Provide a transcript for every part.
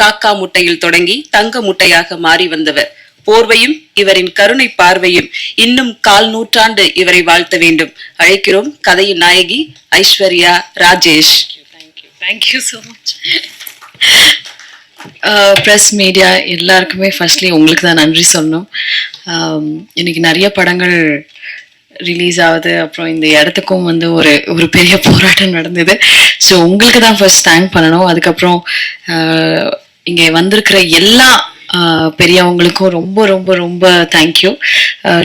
காக்கா முட்டையில் தொடங்கி தங்க முட்டையாக மாறி வந்தவர். போர்வையும் இவரின் கருணை பார்வையும் இன்னும் கால் நூற்றாண்டு இவரை வாழ்த்த வேண்டும். அழைக்கிறோம் கதையின் நாயகி Aishwarya Rajesh. Thank you so much press media எல்லாருக்குமே ஃபர்ஸ்ட்லி உங்களுக்கு தான் நன்றி சொல்லணும். Um, இன்னைக்கு நிறைய படங்கள் ரிலீஸ் ஆகுது. அப்புறம் இந்த இடத்துக்கும் வந்து ஒரு ஒரு பெரிய போராட்டம் நடந்தது. ஸோ உங்களுக்கு தான் ஃபர்ஸ்ட் தேங்க் பண்ணணும். அதுக்கப்புறம் uh, இங்கே வந்திருக்கிற எல்லா பெரியவங்களுக்கும் ரொம்ப ரொம்ப ரொம்ப தேங்க்யூ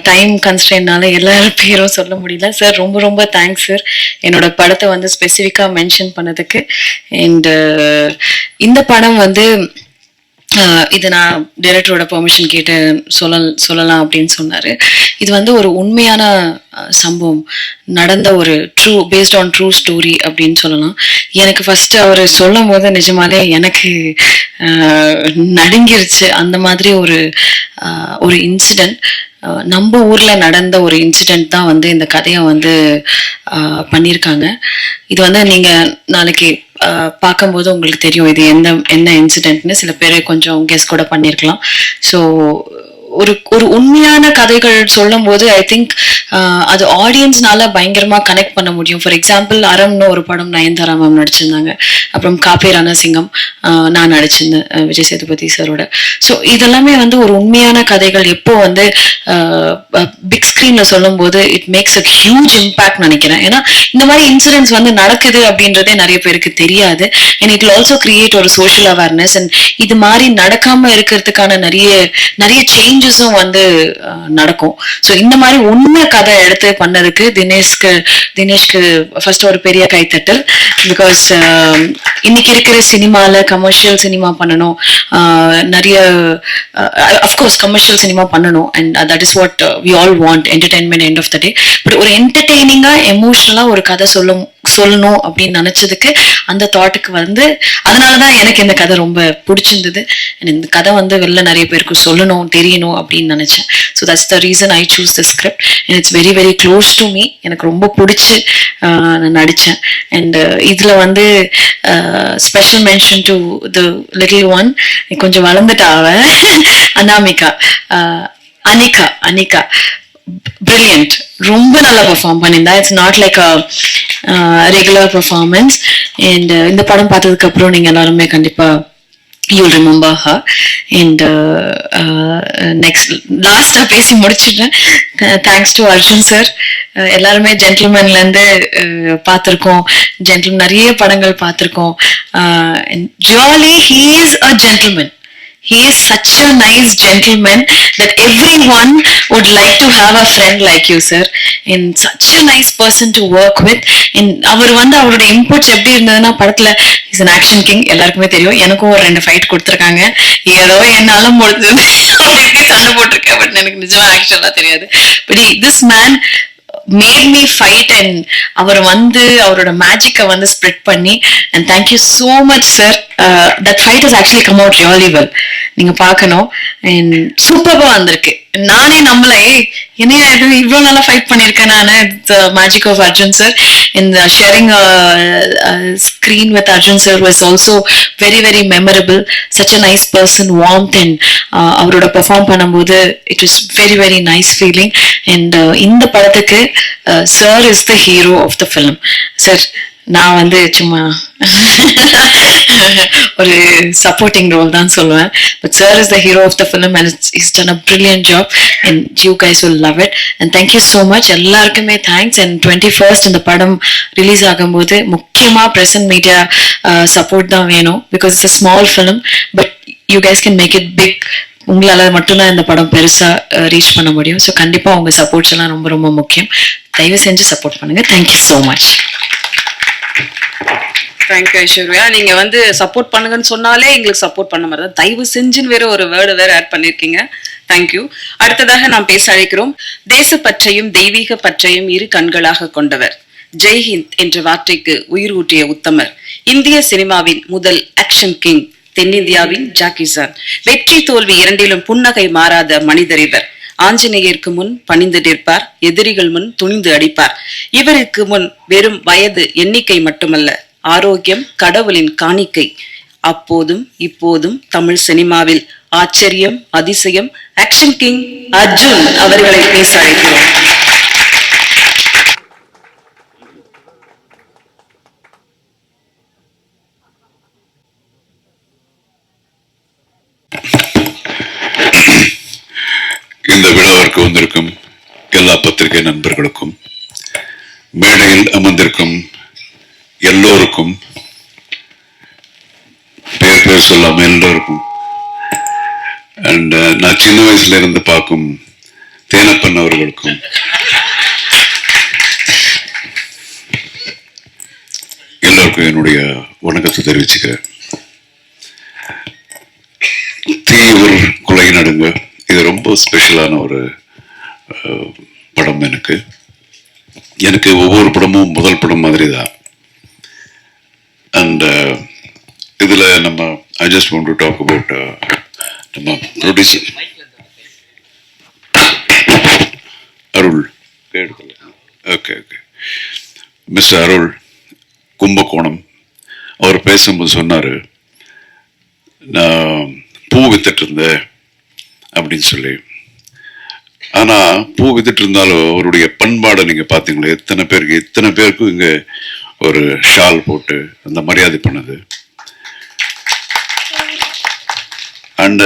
டைம் கன்ஸ்டன்ட்னால எல்லா பேரும் சொல்ல முடியல. சார் ரொம்ப ரொம்ப தேங்க்ஸ் சார் என்னோட படத்தை வந்து ஸ்பெசிஃபிக்காக மென்ஷன் பண்ணதுக்கு. அண்ட் இந்த படம் வந்து இது நான் டைரக்டரோட பெர்மிஷன் கேட்டு சொல்ல சொல்லலாம் அப்படின்னு சொன்னாரு. இது வந்து ஒரு உண்மையான சம்பவம். நடந்த ஒரு true based on true story அப்படின்னு சொல்லலாம். எனக்கு ஃபர்ஸ்ட் அவர் சொல்லும் போது நிஜமாலே எனக்கு நடுங்கிருச்சு. அந்த மாதிரி ஒரு ஒரு இன்சிடென்ட் நம்ம ஊர்ல நடந்த ஒரு இன்சிடென்ட் தான் வந்து இந்த கதையை வந்து பண்ணியிருக்காங்க. இது வந்து நீங்க நாளைக்கு பார்க்கும்போது உங்களுக்கு தெரியும் இது எந்த என்ன இன்சிடென்ட்னு சில பேர் கொஞ்சம் கெஸ் கூட பண்ணியிருக்கலாம் ஸோ ஒரு ஒரு உண்மையான கதைகள் சொல்லும் போது ஐ திங்க் அது ஆடியன்ஸ்னால பயங்கரமா கனெக்ட் பண்ண முடியும். ஃபார் எக்ஸாம்பிள் அரம்னு ஒரு படம் நயன்தாரா மேம் நடிச்சிருந்தாங்க. அப்புறம் காப்பே ரணசிங்கம் நான் நடிச்சிருந்தேன் விஜய் சேதுபதி சாரோட. ஸோ இதெல்லாமே வந்து ஒரு உண்மையான கதைகள் எப்போ வந்து பிக் ஸ்க்ரீனில் சொல்லும் போது it makes a huge impact நினைக்கிறேன். ஏன்னா இந்த மாதிரி இன்சிடென்ட்ஸ் வந்து நடக்குது அப்படின்றதே நிறைய பேருக்கு தெரியாது. அண்ட் இட் ஆல்சோ கிரியேட் ஒரு சோஷியல் அவேர்னஸ் அண்ட் இது மாதிரி நடக்காம இருக்கிறதுக்கான நிறைய நிறைய சேஞ்ச் சேஞ்சஸும் வந்து நடக்கும். ஸோ இந்த மாதிரி உண்மை கதை எடுத்து பண்ணதுக்கு தினேஷ்க்கு தினேஷ்க்கு ஃபர்ஸ்ட் ஒரு பெரிய கைத்தட்டல். பிகாஸ் இன்னைக்கு இருக்கிற சினிமாவில் கமர்ஷியல் சினிமா பண்ணணும். நிறைய அஃப்கோர்ஸ் கமர்ஷியல் சினிமா பண்ணணும். And that is what we all want entertainment end of the day but ஒரு என்டர்டெய்னிங்கா எமோஷனலா ஒரு கதை சொல்லும் சொல்லணும் அப்படின்னு நினைச்சதுக்கு அந்த தாட்டுக்கு வந்து அதனாலதான் எனக்கு இந்த கதை ரொம்ப பிடிச்சிருந்தது. இந்த கதை வந்து வெளில நிறைய பேருக்கு சொல்லணும் தெரியணும் அப்படின்னு நினைச்சேன். So that's the reason I choose the script and it's very very close to me எனக்கு ரொம்ப பிடிச்சி நான் நடித்தேன் அண்ட் இதுல வந்து special mention to the little one கொஞ்சம் வளர்ந்துட்டா அவ அனாமிகா. அனிகா அனிகா. பிரில்லியன்ட் ரொம்ப நல்லா பெர்ஃபார்ம் பண்ணியிருந்தா. It's not like a regular performance and இந்த படம் பார்த்ததுக்கு அப்புறம் எல்லாருமே கண்டிப்பாக you'll remember her and next லாஸ்ட்டாக பேசி முடிச்சிடுறேன். தேங்க்ஸ் டு அர்ஜுன் சார் எல்லாருமே ஜென்டில்மேன்ல இருந்து uh, பார்த்துருக்கோம். ஜென்டில் நிறைய படங்கள் பார்த்துருக்கோம். Jolly he is a gentleman He is such a nice gentleman that everyone would like to have a friend like you, sir. And such a nice person to work with. And அவர் வந்து அவரோட inputs எப்படி இருந்ததுன்னா படத்துல is an action king எல்லாருக்குமே தெரியும் எனக்கும் ஒரு ரெண்டு ஃபைட் கொடுத்துருக்காங்க ஏதோ என்னால முடிஞ்சது அப்படி இப்படி சண்டை போட்டிருக்கேன் பட் எனக்கு நிஜமா ஆக்சுவலா தெரியாது but this man made me fight and அவர் வந்து அவரோட மேஜிக்கை வந்து ஸ்ப்ரெட் பண்ணி and thank you so much sir that fight is actually come out really well நீங்க பார்க்கணும். அண்ட் சூப்பராக வந்திருக்கு. நானே நம்மள என்னையா இது? இவ்வளோ நல்லா ஃபைட் பண்ணியிருக்கேன் நான்? மேஜிக் ஆஃப் அர்ஜுன் சார் இந்த sharing screen with Arjun sir was also very very memorable such a nice person warmth and அவரோட பெர்ஃபார்ம் பண்ணும்போது it is very very nice feeling and இந்த படத்துக்கு sir is the hero of the film sir நான் வந்து சும்மா ஒரு supporting role தான் சொல்லுவேன். But sir is the hero of the film and is done a brilliant job and you guys will love it and thank you so much எல்லாருக்குமே thanks and twenty first இந்த படம் release ஆகும்போது முக்கியமா present media support தான் வேணும் because it's a small film but you guys can make it big உங்களால மட்டும்தான் இந்த படம் பெருசா ரீச் பண்ண முடியும். ஸோ கண்டிப்பா உங்க சப்போர்ட்ஸ் எல்லாம் ரொம்ப ரொம்ப முக்கியம். தயவு செஞ்சு சப்போர்ட் பண்ணுங்க. Thank you so much thank you Aishwarya. நீங்க வந்து சப்போர்ட் பண்ணுங்கன்னு சொன்னாலே எங்களுக்கு சப்போர்ட் பண்ண மாதிரி தான். தயவு செஞ்சுன்னு வேற ஒரு வேர்டு வேற ஆட் பண்ணிருக்கீங்க. தேங்க்யூ அடுத்ததாக நாம் பேச அழைக்கிறோம். தேசப்பற்றையும் தெய்வீக பற்றையும் இரு கண்களாக கொண்டவர். ஜெய்ஹிந்த் என்ற வார்த்தைக்கு உயிர் ஊட்டிய உத்தமர். இந்திய சினிமாவின் முதல் ஆக்ஷன் கிங் தென்னிந்தியாவின் ஜாக்கிசான் வெற்றி தோல்வி இரண்டிலும் புன்னகை மாறாத மனிதர் இவர். ஆஞ்சநேயருக்கு முன் பணிந்து நிற்பார் எதிரிகள் முன் துணிந்து அடிப்பார். இவருக்கு முன் வெறும் வயது எண்ணிக்கை மட்டுமல்ல ஆரோக்கியம் கடவுளின் காணிக்கை. அப்போதும் இப்போதும் தமிழ் சினிமாவில் ஆச்சரியம் அதிசயம் ஆக்ஷன் கிங் அர்ஜுன் அவர்களை பேச அழைக்கிறோம் இந்த விழாவிற்கு வந்திருக்கும் எல்லா பத்திரிகை நண்பர்களுக்கும் மேடையில் அமர்ந்திருக்கும் எல்லோருக்கும் பேர் பேர் சொல்லாம எல்லோருக்கும் அண்ட் uh, நான் சின்ன வயசுல இருந்து பார்க்கும் தேனப்பன் அவர்களுக்கும் எல்லோருக்கும் என்னுடைய வணக்கத்தை தெரிவிச்சுக்கிறேன். தீயூர் கொலை நடுங்க இது ரொம்ப ஸ்பெஷலான ஒரு uh, படம் எனக்கு. எனக்கு ஒவ்வொரு படமும் முதல் படம் மாதிரி தான் அண்ட் uh, இதுல நம்ம I just want to talk about நம்ம producer Arul. Okay okay mister Arul Kumbakonam. அவர் பேசும்போது சொன்னாரு நான் பூ வித்துட்டு இருந்தேன் அப்படின்னு சொல்லி. ஆனா பூ வித்துட்டு இருந்தாலும் அவருடைய பண்பாடை நீங்க பாத்தீங்களா எத்தனை பேருக்கு எத்தனை பேருக்கும் இங்க ஒரு ஷால் போட்டு அந்த மரியாதை பண்ணது? அண்ட்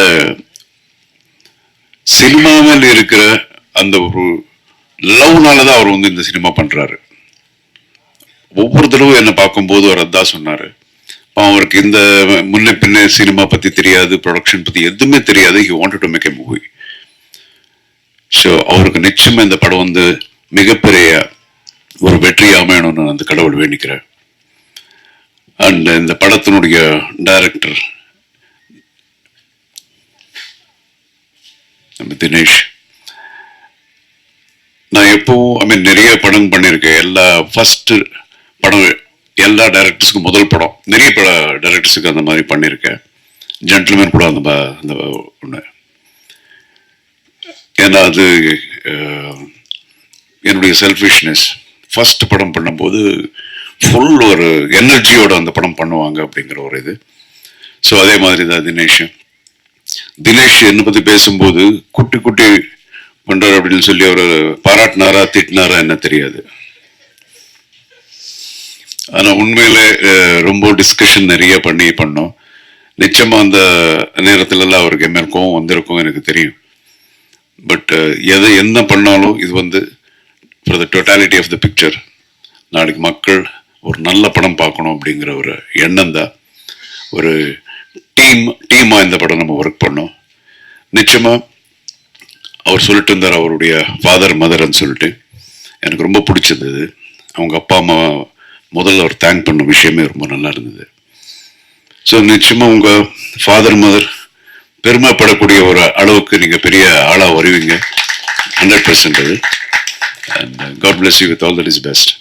சினிமாவில் இருக்கிற அந்த ஒரு லவ்னால தான் அவர் வந்து இந்த சினிமா பண்றாரு. ஒவ்வொரு தடவை என்னை பார்க்கும்போது அவர் அதான் சொன்னாரு. அவருக்கு இந்த முன்ன பின்ன சினிமா பத்தி தெரியாது ப்ரொடக்ஷன் பத்தி எதுவுமே தெரியாது he wanted to make a movie so அவருக்கு நிச்சயமாக இந்த படம் வந்து மிகப்பெரிய ஒரு வெற்றி அமையணும்னு நான் அந்த கடவுள் வேண்டிக்கிறேன். அண்ட் இந்த படத்தினுடைய டைரக்டர் நம்ம தினேஷ். நான் எப்பவும் ஐ மீன் நிறைய படம் பண்ணியிருக்கேன். எல்லா ஃபஸ்ட்டு படம் எல்லா டைரக்டர்ஸுக்கும் முதல் படம் நிறைய பட டைரக்டர்ஸுக்கு அந்த மாதிரி பண்ணியிருக்கேன். ஜென்டில்மேன் கூட அந்த ப- அந்த ஒன்று ஏன்னா அது என்னுடைய செல்ஃபிஷ்னஸ் ஃபர்ஸ்ட் படம் பண்ணும்போது ஃபுல் ஒரு எனர்ஜியோட அந்த படம் பண்ணுவாங்க அப்படிங்கிற ஒரு இது. ஸோ அதே மாதிரி தான் தினேஷ். தினேஷ் என்னை பற்றி பேசும்போது குட்டி குட்டி பண்ணுறாரு அப்படின்னு சொல்லி அவர் பாராட்டினாரா திட்டினாரா என்ன தெரியாது. ஆனால் உண்மையில ரொம்ப டிஸ்கஷன் நிறைய பண்ணி பண்ணோம். நிச்சயமாக அந்த நேரத்துலலாம் அவருக்கு என்ன கோவம் வந்திருக்கும் எனக்கு தெரியும். பட் uh, எதை என்ன பண்ணாலும் இது வந்து for the totality of the picture நாளைக்கு மக்கள் ஒரு நல்ல படம் பார்க்கணும் அப்படிங்கிற ஒரு எண்ணம் தான். ஒரு டீம் டீமாக இந்த படம் நம்ம ஒர்க் பண்ணோம். நிச்சயமாக அவர் சொல்லிட்டு இருந்தார் அவருடைய ஃபாதர் மதர்ன்னு சொல்லிட்டு. எனக்கு ரொம்ப பிடிச்சிருந்தது அவங்க அப்பா அம்மா முதல்ல அவர் தேங்க் பண்ண விஷயமே ரொம்ப நல்லா இருந்தது. ஸோ நிச்சயமாக உங்கள் ஃபாதர் மதர் பெருமைப்படக்கூடிய ஒரு அளவுக்கு நீங்க பெரிய ஆளா வருவீங்க. ஹண்ட்ரட் பர்சன்ட் அது. And God bless you with all that is best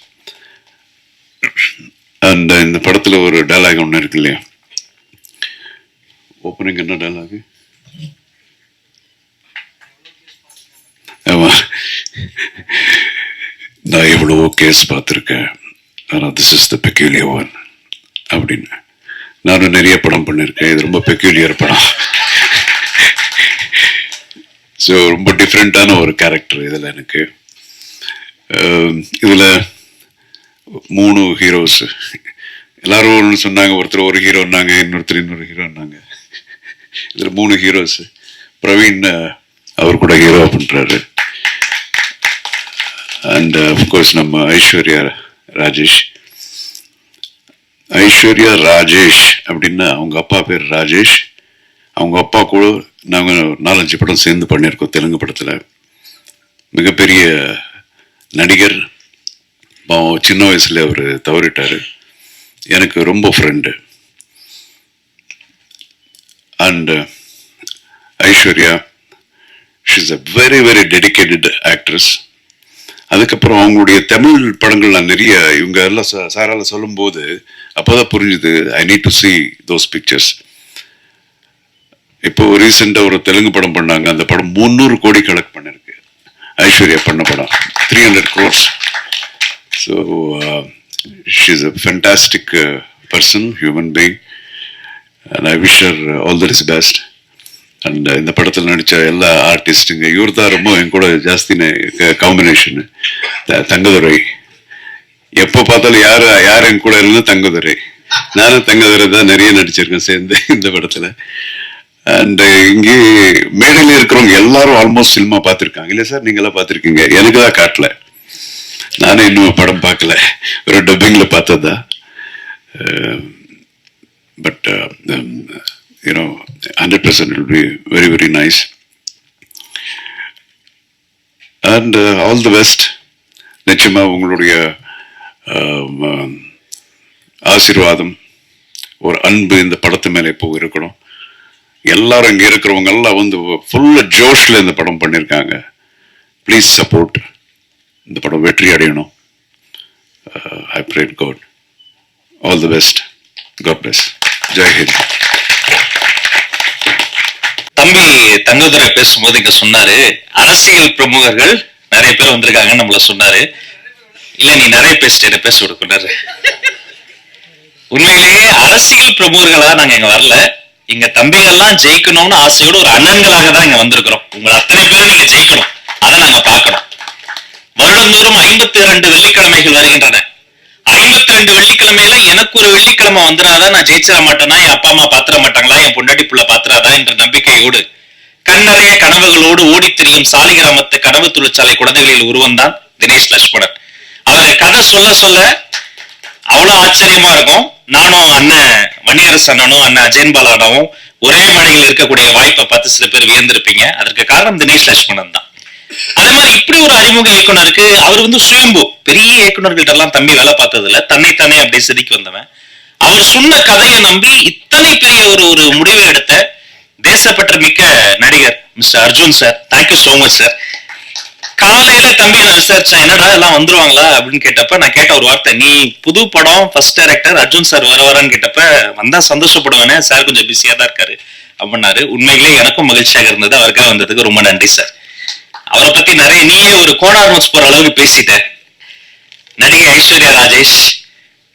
and இந்த படத்துல ஒரு டைலாக் ஒன்று இருக்கு இல்லையா? ஓப்பனிங் என்ன டயலாக் ஆமா. நான் எவ்வளவோ கேஸ் பார்த்துருக்கேன். ஆனால் this is the peculiar one அப்படின்னு. நானும் நிறைய படம் பண்ணியிருக்கேன் இது ரொம்ப பெக்யூலியர் படம். ஸோ ரொம்ப டிஃப்ரெண்ட்டான ஒரு கேரக்டர் இதில் எனக்கு. Um, இதில் மூணு ஹீரோஸ் எல்லாரும் ஒன்று சொன்னாங்க ஒருத்தர் ஒரு ஹீரோன்னாங்க இன்னொருத்தர் இன்னொரு ஹீரோன்னாங்க இதில் மூணு ஹீரோஸ் பிரவீன் அவர் கூட ஹீரோ பண்ணுறாரு அண்ட் அஃப்கோர்ஸ் நம்ம ஐஸ்வர்யா ராஜேஷ். ஐஸ்வர்யா ராஜேஷ் அப்படின்னா அவங்க அப்பா பேர் ராஜேஷ். அவங்க அப்பா கூட நாங்கள் நாலஞ்சு படம் சேர்ந்து பண்ணியிருக்கோம் தெலுங்கு படத்தில். மிகப்பெரிய நடிகர் சின்ன வயசில் அவர் தவறிட்டார். எனக்கு ரொம்ப friend and Aishwarya she's a very very dedicated actress அதுக்கப்புறம் அவங்களுடைய தமிழ் படங்கள் நான் நிறைய இவங்க எல்லாம் சாரால் சொல்லும்போது சொல்லும்போது அப்போதான் புரிஞ்சுது I need to see those pictures இப்போ ரீசெண்டாக ஒரு தெலுங்கு படம் பண்ணாங்க. அந்த படம் முந்நூறு கோடி கலெக்ட் பண்ணிருக்கு. ஐஸ்வர்யா பண்ண படம். Three hundred crores so she's a fantastic person human being and I wish her all the is best and இந்த படத்தில் நடித்த எல்லா ஆர்டிஸ்ட்டுங்க இவர் தான் ரொம்ப என் கூட ஜாஸ்தி காம்பினேஷனு தங்கதுரை. எப்போ பார்த்தாலும் யார் யார் என் கூட இருந்தால் தங்கதுரை. நானும் தங்கதுரை தான் நிறைய நடிச்சிருக்கேன் சேர்ந்து இந்த படத்தில். அண்ட் uh, இங்கே மேடையில் இருக்கிறவங்க எல்லாரும் ஆல்மோஸ்ட் சினிமா பார்த்துருக்காங்க. இல்லை சார் நீங்களாம் பார்த்துருக்கீங்க. எனக்கு தான் காட்டல. நானே இன்னும் படம் பார்க்கல. ஒரு டப்பிங்கில் பார்த்ததா? But you know hundred percent will be very very nice and all the best நிச்சயமாக உங்களுடைய um, ஆசீர்வாதம் ஒரு அன்பு இந்த படத்து மேலே இப்போ இருக்கணும். எல்லாரும் இங்க இருக்கிறவங்க எல்லாம் வந்து ஃபுல்ல ஜோஷ்ல இந்த படம் பண்ணியிருக்காங்க ப்ளீஸ் சப்போர்ட் இந்த படம் வெற்றி அடையணும். I prayed God all the best God bless ஜெய்ஹிந்த் தம்பி தங்கதுரை பேசும்போது இங்க சொன்னாரு அரசியல் பிரமுகர்கள் நிறைய பேர் வந்திருக்காங்கன்னு நம்மள சொன்னாரு. இல்ல நீ நிறைய பேசிட்டு பேச கொடுக்குறாரு உண்மையிலேயே அரசியல் பிரமுகர்களா நாங்க இங்க வரல. எங்க தம்பிகள்லாம் ஜெயிக்கணும்னு ஆசையோட ஒரு அண்ணன்களாக தான் இங்க வந்திருக்கிறோம். உங்களை அத்தனை பேரும் நீங்க ஜெயிக்கணும் அதை நாங்க பார்க்கணும். வருடந்தோறும் ஐம்பத்தி இரண்டு வெள்ளிக்கிழமைகள் வருகின்றன. ஐம்பத்தி ரெண்டு வெள்ளிக்கிழமையில எனக்கு ஒரு வெள்ளிக்கிழமை வந்துடாதான் நான் ஜெயிச்சிட மாட்டேனா? என் அப்பா அம்மா பாத்திர மாட்டாங்களா? என் பொண்டாட்டி புள்ள பாத்திராதா என்ற நம்பிக்கையோடு கண்ணறைய கனவுகளோடு ஓடி திரியும் சாலிகிராமத்து கனவு தொழிற்சாலை குழந்தைகளில் உருவம்தான் தினேஷ் லட்சுமணன். அவர் கதை சொல்ல சொல்ல அவ்வளவு ஆச்சரியமா இருக்கும். நானும் அண்ணன் மணியரசு அண்ணனும் அண்ணன் அஜயன் பாலானவும் ஒரே மேடையில் இருக்கக்கூடிய வாய்ப்பை பார்த்து சில பேர் வியந்திருப்பீங்க. அதற்கு காரணம் தினேஷ் லட்சுமணன் தான். அதே மாதிரி இப்படி ஒரு அறிமுக இயக்குனருக்கு அவர் வந்து சுயம்பு பெரிய இயக்குனர்கள்ட்ட எல்லாம் தம்பி வேலை பார்த்தது இல்ல தன்னைத்தானே அப்படியே செதுக்கி வந்தவன். அவர் சொன்ன கதையை நம்பி இத்தனை பெரிய ஒரு ஒரு முடிவை எடுத்த தேசப்பற்று மிக்க நடிகர் mister Arjun sir. Thank you so much sir காலையில தம்பி நான் விசாரிச்சேன் என்னடா எல்லாம் வந்துருவாங்களா? அப்படின்னு கேட்டப்ப நான் கேட்ட ஒரு வார்த்தை நீ புது படம் ஃபர்ஸ்ட் டைரக்டர் அர்ஜுன் சார் வர வரான்னு கேட்டப்ப வந்தா சந்தோஷப்படுவேனே சார் கொஞ்சம் பிஸியா தான் இருக்காரு அப்படின்னாரு. உண்மையிலேயே எனக்கும் மகிழ்ச்சியாக இருந்தது. அவருக்காக வந்ததுக்கு ரொம்ப நன்றி சார் அவரை பத்தி நிறைய நீயே ஒரு கோனார் நோட்ஸ் போற அளவுக்கு பேசிட்ட. நடிகை ஐஸ்வர்யா ராஜேஷ்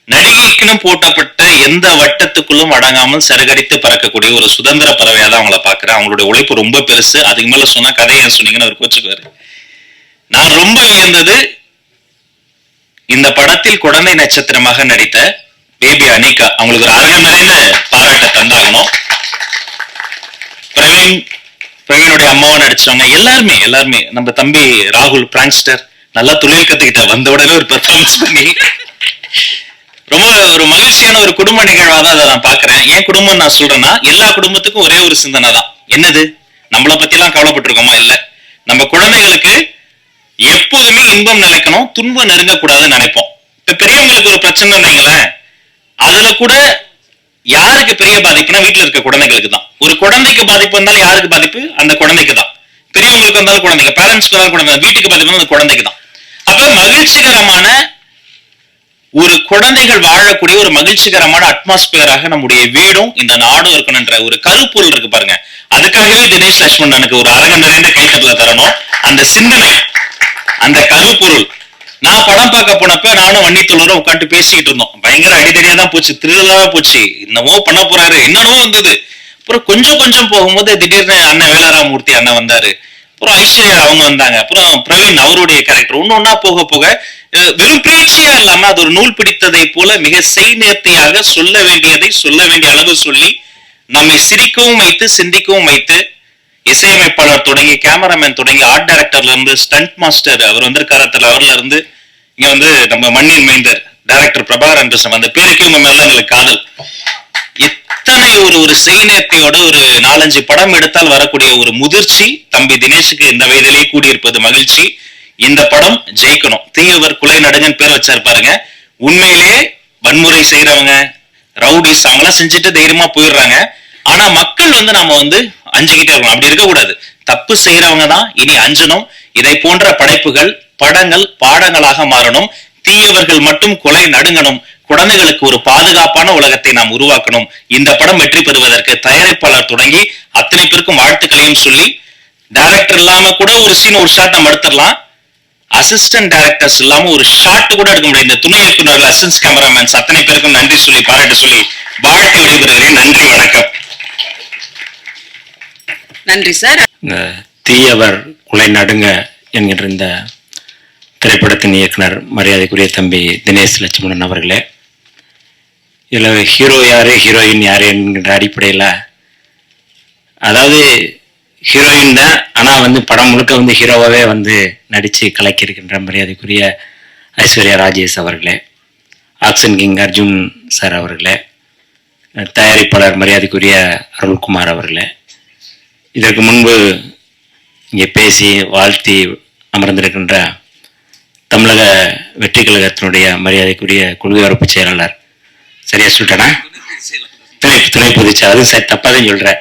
நடிகைக்குன்னு போட்டப்பட்ட எந்த வட்டத்துக்குள்ளும் அடங்காமல் சருகடித்து பறக்கக்கூடிய ஒரு சுதந்திர பறவையா தான் அவங்கள பாக்குறேன். அவங்களுடைய உழைப்பு ரொம்ப பெருசு. அதுக்கு மேல சொன்னா கதையை சொன்னீங்கன்னு அவர் கோச்சுக்குவாரு. நான் ரொம்ப வியந்தது இந்த படத்தில் குழந்தை நட்சத்திரமாக நடித்த பேபி அனிகா. அவங்களுக்கு ஒரு அரங்கம் நிறைந்த பாராட்ட தந்தாகணும். பிரவீன் பிரவீனுடைய அம்மாவை நடிச்சவங்க எல்லாருமே எல்லாருமே நம்ம தம்பி ராகுல் பிராங்ஸ்டர் நல்லா தொழில் கத்துக்கிட்ட வந்த உடனே ஒரு பெர்ஃபார்மன்ஸ் பண்ணி ரொம்ப ஒரு மகிழ்ச்சியான ஒரு குடும்ப நிகழ்வா தான் அதை நான் பாக்குறேன் ஏன் குடும்பம் நான் சொல்றேன்னா எல்லா குடும்பத்துக்கும் ஒரே ஒரு சிந்தனை தான் என்னது? நம்மளை பத்தி எல்லாம் கவலைப்பட்டிருக்கோமா? இல்ல. நம்ம குழந்தைகளுக்கு எப்போதுமே இன்பம் நிலைக்கணும் துன்பம் நெருங்கக்கூடாதுன்னு நினைப்போம். இப்ப பெரியவங்களுக்கு ஒரு பிரச்சனை வைங்களேன் அதுல கூட யாருக்கு பெரிய பாதிப்புனா வீட்டுல இருக்க குழந்தைகளுக்கு தான். ஒரு குழந்தைக்கு பாதிப்பு வந்தாலும் யாருக்கு பாதிப்பு? அந்த குழந்தைக்கு தான். பெரியவங்களுக்கு வந்தாலும் குழந்தைங்க பேரண்ட்ஸ்க்கு வந்தாலும் குழந்தை வீட்டுக்கு பாதிப்பு அந்த குழந்தைக்கு தான். அப்ப மகிழ்ச்சிகரமான ஒரு குழந்தைகள் வாழக்கூடிய ஒரு மகிழ்ச்சிகரமான அட்மாஸ்பியராக நம்முடைய வீடும் இந்த நாடும் இருக்கணும்ன்ற ஒரு கருப்பொருள் இருக்கு பாருங்க. அதுக்காகவே தினேஷ் லட்சுமணனுக்கு ஒரு அரங்கம் நிறைந்த கைத்தட்டல தரணும். அந்த சிந்தனை அந்த கருப்பொருள். நான் படம் பார்க்க போனப்ப நானும் வன்னித்தொழரும் உட்காந்து பேசிக்கிட்டு இருந்தோம். பயங்கர அடிதடியா தான் போச்சு திருவிழாவா போச்சு. என்னவோ பண்ண போறாரு என்னென்னவோ வந்தது. அப்புறம் கொஞ்சம் கொஞ்சம் போகும்போது திடீர்னு அண்ணன் வேலாராமூர்த்தி அண்ணன் வந்தாரு. அப்புறம் ஐஸ்வர்யா அவங்க வந்தாங்க. அப்புறம் பிரவீன் அவருடைய கேரக்டர் ஒன்னு ஒன்னா போக போக வெறும் பேச்சியா இல்லாம அது ஒரு நூல் பிடித்ததை போல மிக செய்நேர்த்தியாக சொல்ல வேண்டியதை சொல்ல வேண்டிய அளவு சொல்லி நம்மை சிரிக்கவும் வைத்து சிந்திக்கவும் வைத்து இசையமைப்பாளர் தொடங்கி கேமராமேன் தொடங்கி ஆர்ட் டைரக்டர்ல இருந்து ஸ்டண்ட் மாஸ்டர் அவர் வந்திருக்காரு அதுல அவர்ல இருந்து இங்க வந்து நம்ம மண்ணின் மைந்தர் டைரக்டர் பிரபாகரன் கிருஷ்ணன் அந்த பேருக்கே உங்க மேல எங்களுக்கு காதல். இத்தனை ஒரு ஒரு செய்நேர்த்தியோட ஒரு நாலஞ்சு படம் எடுத்தால் வரக்கூடிய ஒரு முதிர்ச்சி தம்பி தினேஷுக்கு இந்த வயதிலேயே கூடியிருப்பது மகிழ்ச்சி. இந்த படம் ஜெயிக்கணும். தீயவர் குலை நடுங்கன்னு பேர் வச்சாரு பாருங்க. உண்மையிலேயே வன்முறை செய்யறவங்க ரவுடிஸ் அவங்களாம் செஞ்சுட்டு தைரியமா போயிடுறாங்க. ஆனா மக்கள் வந்து நாம வந்து அஞ்சுக்கிட்டே இருக்கணும். அப்படி இருக்கக்கூடாது. தப்பு செய்யறவங்க தான் இனி அஞ்சணும். இதை போன்ற படைப்புகள் படங்கள் பாடங்களாக மாறணும். தீயவர்கள் மட்டும் கொலை நடுங்கணும். குழந்தைகளுக்கு ஒரு பாதுகாப்பான உலகத்தை நாம் உருவாக்கணும். இந்த படம் வெற்றி பெறுவதற்கு தயாரிப்பாளர் தொடங்கி அத்தனை பேருக்கும் வாழ்த்துக்களையும் சொல்லி டைரக்டர் இல்லாம கூட ஒரு சீன் ஒரு ஷாட் நம்ம எடுத்துடலாம். அசிஸ்டன்ட் டைரக்டர்ஸ் இல்லாம ஒரு ஷாட் கூட எடுக்க முடியாது. இந்த துணை இயக்குநர்கள் அசிஸ்டன்ட் கேமராமேன்ஸ் அத்தனை பேருக்கும் நன்றி சொல்லி பாராட்டு சொல்லி வாழ்த்து விடைபெறுகிறேன். நன்றி வணக்கம். நன்றி சார். இந்த தீயவர் குலை நடுங்க என்கின்ற இந்த திரைப்படத்தின் இயக்குனர் மரியாதைக்குரிய தம்பி தினேஷ் லட்சுமணன் அவர்களே. இதில் ஹீரோ யார் ஹீரோயின் யார் என்கின்ற அடிப்படையில் அதாவது ஹீரோயின் தான் ஆனால் வந்து படம் முழுக்க வந்து ஹீரோவாகவே வந்து நடித்து கலக்கியிருக்கின்ற மரியாதைக்குரிய ஐஸ்வர்யா ராஜேஷ் அவர்களே ஆக்ஷன் கிங் அர்ஜுன் சார் அவர்களே தயாரிப்பாளர் மரியாதைக்குரிய அருள்குமார் அவர்களே இதற்கு முன்பு இங்கே பேசி வாழ்த்தி அமர்ந்திருக்கின்ற தமிழக வெற்றி கழகத்தினுடைய மரியாதைக்குரிய கொள்கை வரப்பு செயலாளர் சரியா சொல்லிட்டேனா? துணை துணை பொதுச் செயலாளர். சரி தப்பாக தான் சொல்கிறேன்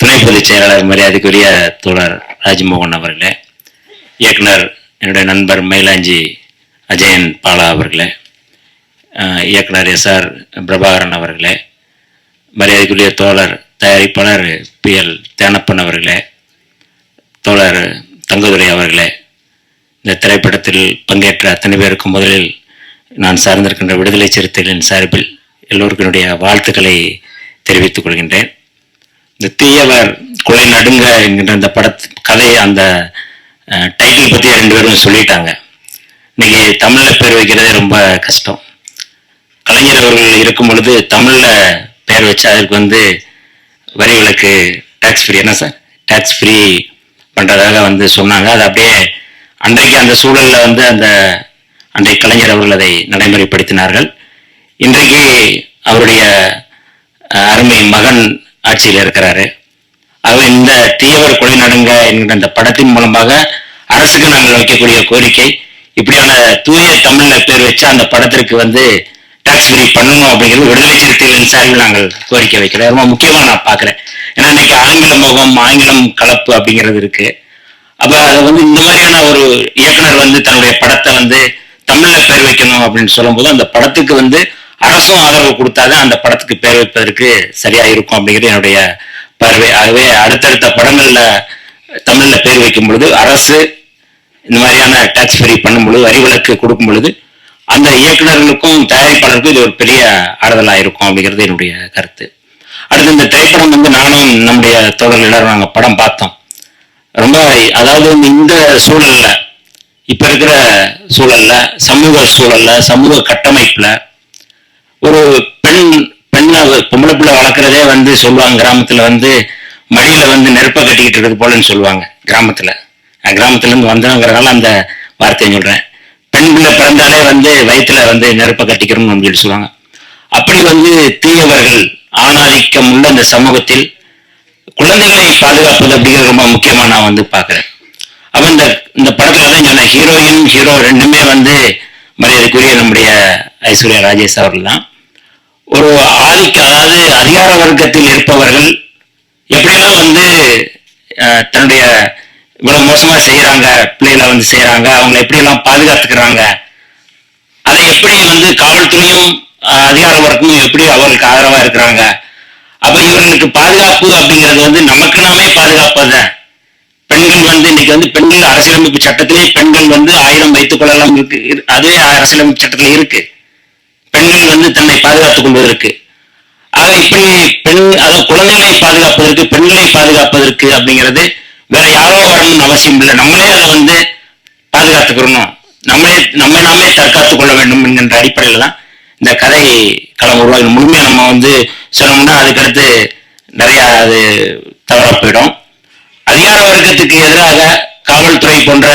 துணை பொதுச் செயலாளர் மரியாதைக்குரிய தோழர் ராஜ்மோகன் அவர்களே இயக்குனர் என்னுடைய நண்பர் மயிலாஞ்சி அஜயன் பாலா அவர்களே இயக்குனர் எஸ் ஆர் பிரபாகரன் அவர்களே மரியாதைக்குரிய தோழர் தயாரிப்பாளர் பி எல் தேனப்பன் அவர்களே தோழர் தங்கதுரை அவர்களே இந்த திரைப்படத்தில் பங்கேற்ற அத்தனை பேருக்கும் முதலில் நான் சார்ந்திருக்கின்ற விடுதலை சிறுத்தைகளின் சார்பில் எல்லோருக்கும் என்னுடைய வாழ்த்துக்களை தெரிவித்துக் கொள்கின்றேன். இந்த தீயவர் கொலை நடுங்க என்கின்ற அந்த பட கதை அந்த டைட்டில் பற்றி ரெண்டு பேரும் சொல்லிட்டாங்க. இன்னைக்கு தமிழில் பேர் வைக்கிறதே ரொம்ப கஷ்டம். கலைஞர் அவர்கள் இருக்கும் பொழுது தமிழில் பெயர் வச்சு அதற்கு வந்து வரி விலக்கு டேக்ஸ் ஃப்ரீ என்ன சார் டேக்ஸ் ஃப்ரீ பண்றதாக வந்து சொன்னாங்க. அது அப்படியே அன்றைக்கு அந்த சூழல்ல வந்து அந்த அன்றைய கலைஞர் அவர்கள் அதை நடைமுறைப்படுத்தினார்கள். இன்றைக்கு அவருடைய அருமை மகன் ஆட்சியில் இருக்கிறாரு. ஆகவே இந்த தீயவர் கொலை நடுங்க என்கிற அந்த படத்தின் மூலமாக அரசுக்கு நாங்கள் வைக்கக்கூடிய கோரிக்கை. இப்படியான தூய தமிழில் பேர் வச்சு அந்த படத்திற்கு வந்து டாக்ஸ் ஃப்ரீ பண்ணணும் அப்படிங்கிறது விடுதலை சிறுத்தைகளின் சார்பில் நாங்கள் கோரிக்கை வைக்கிறோம் ரொம்ப முக்கியமாக நான் பார்க்குறேன். ஏன்னா இன்னைக்கு ஆங்கில முகம் ஆங்கிலம் கலப்பு அப்படிங்கிறது இருக்கு. அப்ப அது வந்து இந்த மாதிரியான ஒரு இயக்குனர் வந்து தன்னுடைய படத்தை வந்து தமிழ்ல பேர் வைக்கணும் அப்படின்னு சொல்லும்போது அந்த படத்துக்கு வந்து அரசும் ஆதரவு கொடுத்தாதான் அந்த படத்துக்கு பேர் வைப்பதற்கு சரியா இருக்கும் அப்படிங்கிறது என்னுடைய பார்வை. ஆகவே அடுத்தடுத்த படங்கள்ல தமிழ்ல பேர் வைக்கும் பொழுது அரசு இந்த மாதிரியான டாக்ஸ் ஃப்ரீ பண்ணும் பொழுது வரி விலக்கு கொடுக்கும் பொழுது அந்த இயக்குனர்களுக்கும் தயாரிப்பாளருக்கும் இது ஒரு பெரிய ஆறுதலாக இருக்கும் அப்படிங்கிறது என்னுடைய கருத்து. அடுத்து இந்த திரைப்படம் வந்து நானும் நம்முடைய தோழர்கள் எல்லாரும் நாங்கள் படம் பார்த்தோம். ரொம்ப அதாவது வந்து இந்த சூழல்ல இப்போ இருக்கிற சூழல்ல சமூக சூழல்ல சமூக கட்டமைப்புல ஒரு பெண் பெண்ணை பொம்பளை பிள்ளை வளர்க்குறதே வந்து சொல்லுவாங்க கிராமத்தில் வந்து மடியில் வந்து நெருப்பை கட்டிக்கிட்டு இருக்கிறது போலன்னு சொல்லுவாங்க கிராமத்தில். நான் கிராமத்துல அந்த வார்த்தையை சொல்கிறேன் பெண் பிள்ளை பிறந்தாலே வந்து வயித்துல வந்து நெருப்ப கட்டிக்கிறோம் அப்படின்னு சொல்லுவாங்க. அப்படி வந்து தீயவர்கள் ஆணாதிக்கம் உள்ள இந்த சமூகத்தில் குழந்தைகளை பாதுகாப்பது அப்படிங்கிறது ரொம்ப முக்கியமா நான் வந்து பாக்குறேன் அவன் இந்த இந்த படத்துல தான் சொன்னேன் ஹீரோயின் ஹீரோ ரெண்டுமே வந்து மரியாதைக்குரிய நம்முடைய ஐஸ்வர்யா ராஜேஷ் அவர்கள் தான் ஒரு ஆதிக்க அதாவது அதிகார வர்க்கத்தில் இருப்பவர்கள் எப்படியெல்லாம் வந்து தன்னுடைய இவ்வளவு மோசமா செய்யறாங்க பிள்ளைகளை வந்து செய்யறாங்க அவங்களை எப்படியெல்லாம் பாதுகாத்துக்கிறாங்க அதை எப்படி வந்து காவல்துறையும் அஹ், அதிகார வர்க்கமும் எப்படி அவர்களுக்கு ஆதரவா இருக்கிறாங்க? அப்ப இவர்களுக்கு பாதுகாப்பு அப்படிங்கிறது வந்து நமக்கு நாமே பாதுகாப்பதுதான் பெண்கள் வந்து இன்னைக்கு வந்து பெண்கள் அரசியலமைப்பு சட்டத்திலே பெண்கள் வந்து ஆயுதம் வைத்துக் கொள்ளலாம் இருக்கு. அதுவே அரசியலமைப்பு சட்டத்துல இருக்கு. பெண்கள் வந்து தன்னை பாதுகாத்துக் கொள்வதற்கு. ஆக இப்படி பெண் அதாவது குழந்தைகளை பாதுகாப்பதற்கு பெண்களை பாதுகாப்பதற்கு அப்படிங்கிறது வேற யாரோ வரணும்னு அவசியம் இல்லை. நம்மளே அதை வந்து பாதுகாத்துக்கிறணும். நம்மளே நம்ம நாமே தற்காத்துக் கொள்ள வேண்டும் என்கின்ற அடிப்படையில தான் இந்த கதை களம் உருவாகி முழுமையா நம்ம வந்து சொன்னோம்னா அதுக்கடுத்து நிறைய அது தவறா போயிடும். அதிகார வர்க்கத்துக்கு எதிராக காவல்துறை போன்ற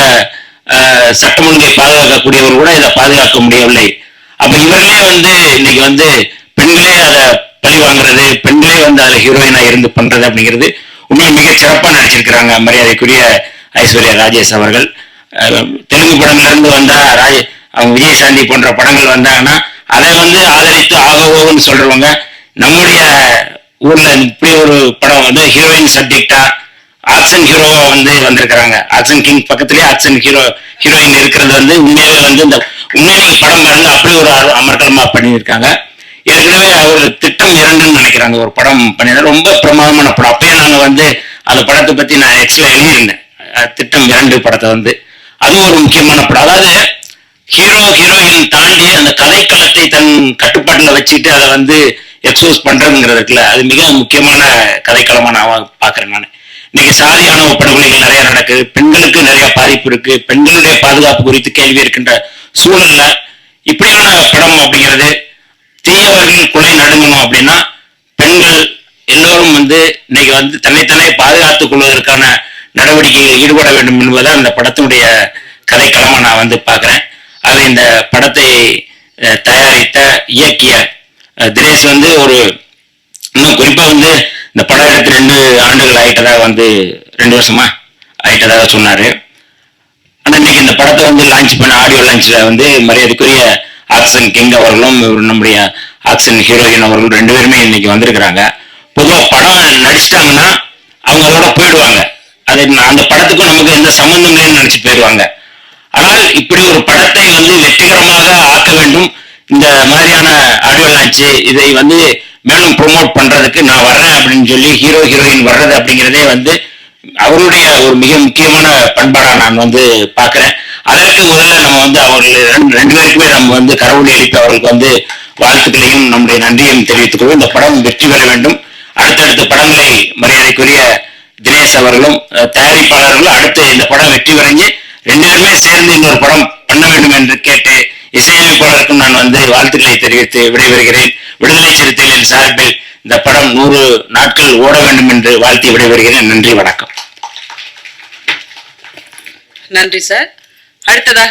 சட்டம் ஒழுங்கை பாதுகாக்கக்கூடியவர் கூட இதை பாதுகாக்க முடியவில்லை. அப்ப இவர்களே வந்து இன்னைக்கு வந்து பெண்களே அதை பழி வாங்குறது பெண்களே வந்து அதுல ஹீரோயினா இருந்து பண்றது அப்படிங்கிறது உண்மையில் மிக சிறப்பாக நடிச்சிருக்கிறாங்க மரியாதைக்குரிய ஐஸ்வர்யா ராஜேஷ் அவர்கள். தெலுங்கு படங்கள்லேருந்து இருந்து ராஜ அவங்க விஜயசாந்தி போன்ற படங்கள் வந்தாங்கன்னா அதை வந்து ஆதரித்து ஆகவோன்னு சொல்கிறவங்க நம்முடைய ஊரில் இப்படி ஒரு படம் வந்து ஹீரோயின் சப்ஜெக்டா ஆக்ஷன் ஹீரோவா வந்து வந்திருக்கிறாங்க. ஆக்ஷன் கிங் பக்கத்துலேயே ஆக்ஷன் ஹீரோ ஹீரோயின் இருக்கிறது வந்து உண்மையிலே வந்து இந்த உண்மையிலே படம் பாருங்க அப்படி ஒரு அமர்க்கலமாக பண்ணியிருக்காங்க. ஏற்கனவே ஒரு திட்டம் இரண்டுன்னு நினைக்கிறாங்க. ஒரு படம் பண்ணியிருந்தாங்க ரொம்ப பிரமாதமான படம். அப்பயே நாங்க வந்து அந்த படத்தை பத்தி நான் எக்ஸ்ட்ரா எழுதியிருந்தேன். திட்டம் இரண்டு படத்தை வந்து. அதுவும் ஒரு முக்கியமான படம். அதாவது ஹீரோ ஹீரோயின் தாண்டி அந்த கதைக்களத்தை தன் கட்டுப்பாட்டில் வச்சுட்டு அதை வந்து எக்ஸ்போஸ் பண்றதுங்கிறது இருக்குல்ல அது மிக முக்கியமான கதைக்களமா நான் பாக்குறேன் நான். இன்னைக்கு சாதி ஆணவ படுகொலைகள் நிறைய நடக்குது. பெண்களுக்கு நிறைய பாதிப்பு இருக்கு. பெண்களுடைய பாதுகாப்பு குறித்து கேள்வி இருக்கின்ற சூழல்ல இப்படியான படம் அப்படிங்கிறது தீயவர்கள் கொலை நடுங்கணும் அப்படின்னா பெண்கள் எல்லோரும் வந்து இன்னைக்கு வந்து தன்னைத்தானே பாதுகாத்துக் கொள்வதற்கான நடவடிக்கைகளில் ஈடுபட வேண்டும் என்பதை அந்த படத்தினுடைய கதைக்களமா நான் வந்து பார்க்குறேன். அது இந்த படத்தை தயாரித்த இயக்கிய தினேஷ் வந்து ஒரு இன்னும் குறிப்பாக வந்து இந்த படம் எடுத்து ரெண்டு ஆண்டுகள் ஆயிட்டதாக வந்து ரெண்டு வருஷமா ஆயிட்டதாக சொன்னார். ஆனால் இன்னைக்கு இந்த படத்தை வந்து லான்ச் பண்ண ஆடியோ லான்ச்சில் வந்து மரியாதைக்குரிய ஆக்ஷன் கிங் அவர்களும் நம்முடைய ஆக்ஷன் ஹீரோயின் அவர்கள் ரெண்டு பேருமே இன்னைக்கு வந்திருக்கிறாங்க. பொதுவாக படம் நடிச்சிட்டாங்கன்னா அவங்க அதோட போயிடுவாங்க. அது அந்த படத்துக்கும் நமக்கு எந்த சம்மந்தம் இல்லைன்னு நினைச்சு போயிடுவாங்க. ஆனால் இப்படி ஒரு படத்தை வந்து வெற்றிகரமாக ஆக்க வேண்டும். இந்த மாதிரியான ஆடியோ லான்ச்சு இதை வந்து மேலும் ப்ரொமோட் பண்றதுக்கு நான் வர்றேன் அப்படின்னு சொல்லி ஹீரோ ஹீரோயின் வர்றது அப்படிங்கிறதே வந்து அவருடைய ஒரு மிக முக்கியமான பண்பாடா நான் வந்து பார்க்குறேன். அதற்கு முதல்ல நம்ம வந்து அவர்கள் ரெண்டு பேருக்குமே நம்ம வந்து கடவுளை அளித்து அவர்களுக்கு வந்து வாழ்த்துக்களையும் நம்முடைய நன்றியையும் தெரிவித்துக் கொள்வோம். இந்த படம் வெற்றி பெற வேண்டும். அடுத்தடுத்த படங்களை மரியாதைக்குரிய தினேஷ் அவர்களும் தயாரிப்பாளர்களும் அடுத்து இந்த படம் வெற்றி பெறஞ்சு ரெண்டு பேருமே சேர்ந்து இன்னொரு படம் பண்ண வேண்டும் என்று கேட்டு இசையமைப்பாளருக்கும் நான் வந்து வாழ்த்துக்களை தெரிவித்து விடைபெறுகிறேன். விடுதலை சிறுத்தைகளின் சார்பில் இந்த படம் நூறு நாட்கள் ஓட வேண்டும் என்று வாழ்த்தி விடைபெறுகிறேன். நன்றி வணக்கம். நன்றி சார். அடுத்ததாக